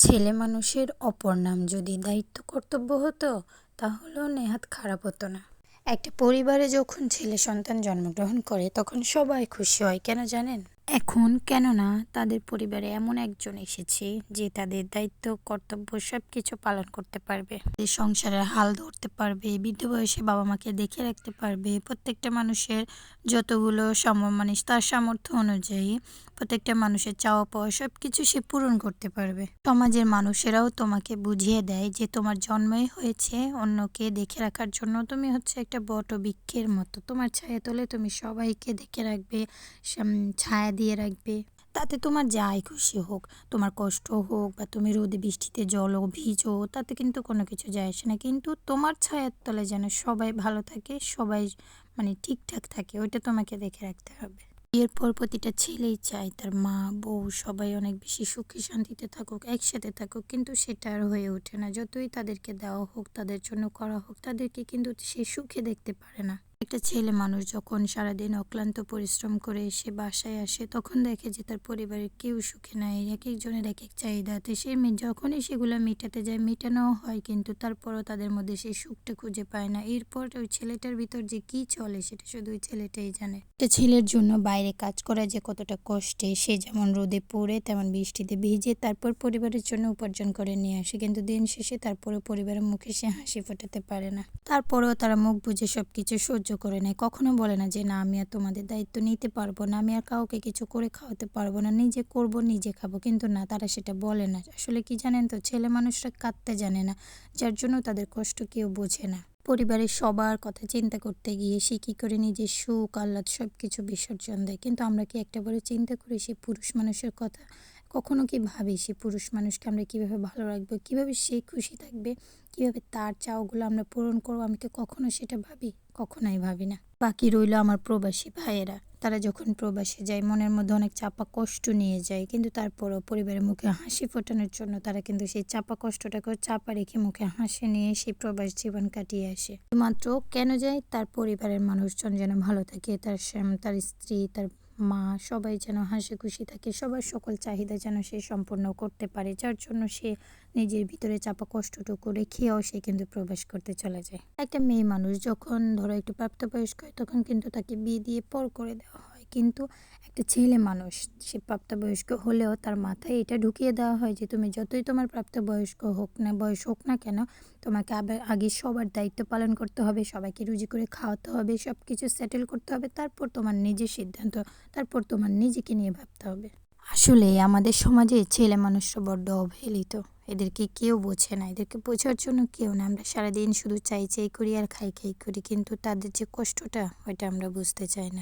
ছেলে মানুষের অপর নাম যদি দায়িত্ব কর্তব্য হতো, তাহলেও নেহাত খারাপ হতো না। একটা পরিবারে যখন ছেলে সন্তান জন্মগ্রহণ করে, তখন সবাই খুশি হয়, কেন জানেন? এখন কেননা তাদের পরিবারে এমন একজন এসেছে যে তাদের দায়িত্ব, কর্তব্য সব কিছু পালন করতে পারবে। সংসারের হাল ধরতে পারবে, বৃদ্ধ বয়সে বাবা মাকে দেখে রাখতে পারবে। প্রত্যেকটা মানুষের যতগুলো সম মানে তার সামর্থ্য অনুযায়ী প্রত্যেকটা মানুষের চাওয়া পাওয়া সব কিছু সে পূরণ করতে পারবে। সমাজের মানুষেরাও তোমাকে বুঝিয়ে দেয় যে তোমার জন্মই হয়েছে অন্যকে দেখে রাখার জন্য। তুমি হচ্ছে একটা বট বৃক্ষের মতো। তোমার ছায়া তোলে তুমি সবাইকে দেখে রাখবে। ছায়া দিয়ে রাখবে। তাতে তোমার যাই খুশি হোক, তোমার কষ্ট হোক বা তুমি রোদে বৃষ্টিতে জল জলও ভিজো, তাতে কিন্তু কোনো কিছু যায় আসে না। কিন্তু তোমার ছায়ার তলে যেন সবাই ভালো থাকে, সবাই মানে ঠিকঠাক থাকে, ওইটা তোমাকে দেখে রাখতে হবে। এরপর প্রতিটা ছেলেই চায় তার মা, বউ সবাই অনেক বেশি সুখী, শান্তিতে থাকুক, একসাথে থাকুক, কিন্তু সেটা আর হয়ে ওঠে না। যতই তাদেরকে দেওয়া হোক, তাদের জন্য করা হোক, তাদেরকে কিন্তু সে সুখে দেখতে পারে না। একটা ছেলে মানুষ যখন সারাদিন অক্লান্ত পরিশ্রম করে এসে বাসায় আসে, তখন দেখে যে তার পরিবারের কেউ সুখে নাই। এক একজনের এক এক চাহিদাতে সে যখনই সেগুলো মেটাতে যায় মেটানো হয়, কিন্তু তারপরও তাদের মধ্যে সেই সুখটা খুঁজে পায় না। এরপর ওই ছেলেটার ভিতর যে কি চলে, সেটা শুধু ওই ছেলেটাই জানে। একটা ছেলের জন্য বাইরে কাজ করা যে কতটা কষ্টে, সে যেমন রোদে পড়ে, তেমন বৃষ্টিতে ভিজে, তারপর পরিবারের জন্য উপার্জন করে নিয়ে আসে। কিন্তু দিন শেষে তারপরে পরিবারের মুখে সে হাসি ফোটাতে পারে না। তারপরেও তারা মুখ বুঝে সব কিছু সহ্য করে নেয়। কখনো বলে না যে, না, আমি আর তোমাদের দায়িত্ব নিতে পারব না। আমি আর কাউকে কিছু করে খাওয়াতে পারব না। নিজে করব, নিজে খাব। কিন্তু না, তারা সেটা বলে না। আসলে কি জানেন তো, ছেলে মানুষরা কাঁদতে জানে না, যার জন্য তাদের কষ্ট কেউ বোঝে না। পরিবারের সবার কথা চিন্তা করতে গিয়ে সে কী করে নিজের সুখ, আহ্লাদ সব কিছু বিসর্জন দেয়। কিন্তু আমরা কি একটা বড় চিন্তা করি, সে পুরুষ মানুষের কথা? কখনো কি ভাবি সে পুরুষ মানুষকে আমরা কীভাবে ভালো রাখব? কীভাবে সে খুশি থাকবে? কীভাবে তার চাওগুলো আমরা পূরণ করব? আমি কি কখনো সেটা ভাবি? কখনোই ভাবি না। বাকি রইল আমার প্রবাসী ভাইয়েরা। তারা যখন প্রবাসে যায়, মনের মধ্যে অনেক চাপা কষ্ট নিয়ে যায়। কিন্তু তারপরও পরিবারের মুখে হাসি ফোটানোর জন্য তারা কিন্তু সেই চাপা কষ্টটাকে চাপা রেখে মুখে হাসি নিয়ে সেই প্রবাস জীবন কাটিয়ে আসে। মাত্র কেন যায়? তার পরিবারের মানুষজন যেন ভালো থাকে। তার তার স্ত্রী, তার মা সবাই যেন হাসি খুশি থাকে, সবার সকল চাহিদা যেন সে সম্পূর্ণ করতে পারে, যার জন্য সে নিজের ভিতরে চাপা কষ্টটুকু রেখেও সে কিন্তু প্রবেশ করতে চলে যায়। একটা মেয়ে মানুষ যখন ধরো একটু প্রাপ্তবয়স্ক হয়, তখন কিন্তু তাকে বিয়ে দিয়ে পর করে দেওয়া হয়। কিন্তু একটা ছেলে মানুষ, সে প্রাপ্তবয়স্ক হলেও তার মাথায় এটা ঢুকিয়ে দেওয়া হয় যে তুমি যতই তোমার প্রাপ্তবয়স্ক হোক না, বয়স হোক না কেন, তোমাকে আবার আগে সবার দায়িত্ব পালন করতে হবে, সবাইকে রুজি করে খাওয়াতে হবে সব কিছু সেটেল করতে হবে, তারপর তোমার নিজের সিদ্ধান্ত, তারপর তোমার নিজেকে নিয়ে ভাবতে হবে। আসলে আমাদের সমাজে ছেলে মানুষরা বড্ড অবহেলিত। এদেরকে কেউ বোঝে না, এদেরকে বোঝার জন্য কেউ না। আমরা সারাদিন শুধু চাই চাই করি আর খাই খাই করি, কিন্তু তাদের যে কষ্টটা, ওইটা আমরা বুঝতে চাই না।